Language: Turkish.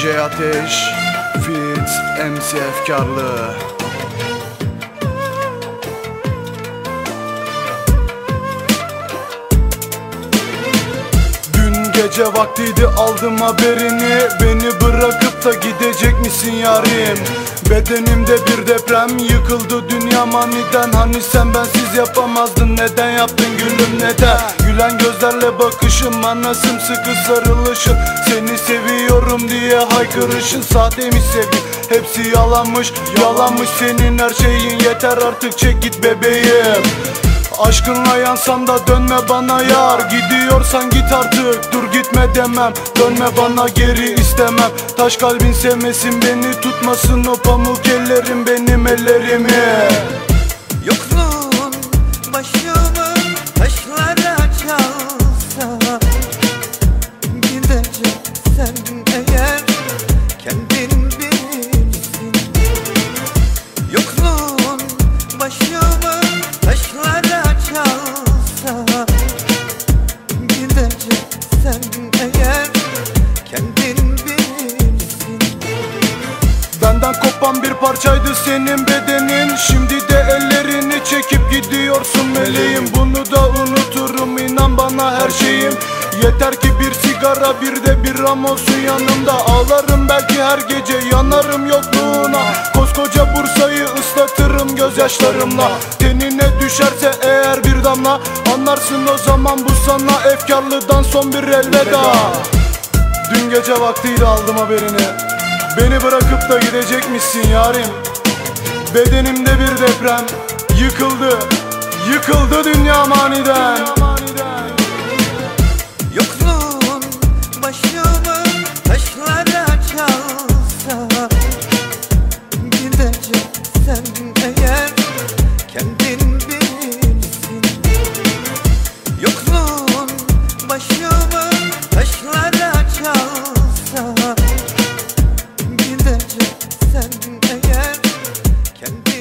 DJ Ateş Fit MC Efkarlı. Dün gece vaktiydi aldım haberini. Beni bırakıp da gidecek misin yarim? Bedenimde bir deprem yıkıldı. Dünya maniden Hani sen bensiz yapamazdın. Neden yaptın gülüm neden? Gülen gözlerle bakışım nasıl sıkı sarılışın. Seni seviyorum diye haykırışın. Sahteymiş sevgi? Hepsi yalanmış Yalanmış senin her şeyin. Yeter artık çek git bebeğim. Aşkınla yansam da dönme bana yar. Gidiyorsan git artık dur gitme demem. Dönme bana geri istemem. Taş kalbin sevmesin beni tutmasın O pamuk ellerim benim ellerimi. Yokluğun başımı parçaydı senin bedenin. Şimdi de ellerini çekip gidiyorsun meleğim. Bunu da unuturum inan bana her şeyim. Yeter ki bir sigara bir de bir ram olsun yanımda. Ağlarım belki her gece yanarım yokluğuna. Koskoca Bursa'yı ıslatırım gözyaşlarımla. Tenine düşerse eğer bir damla Anlarsın o zaman bu sana efkarlıdan son bir elveda. Dün gece vaktiydi aldım haberini Beni bırakıp da gidecekmişsin yarim. Bedenimde bir deprem Yıkıldı, yıkıldı dünya maniden. Yokluğun başımı taşlara çalsa Gideceksen eğer yeah, can be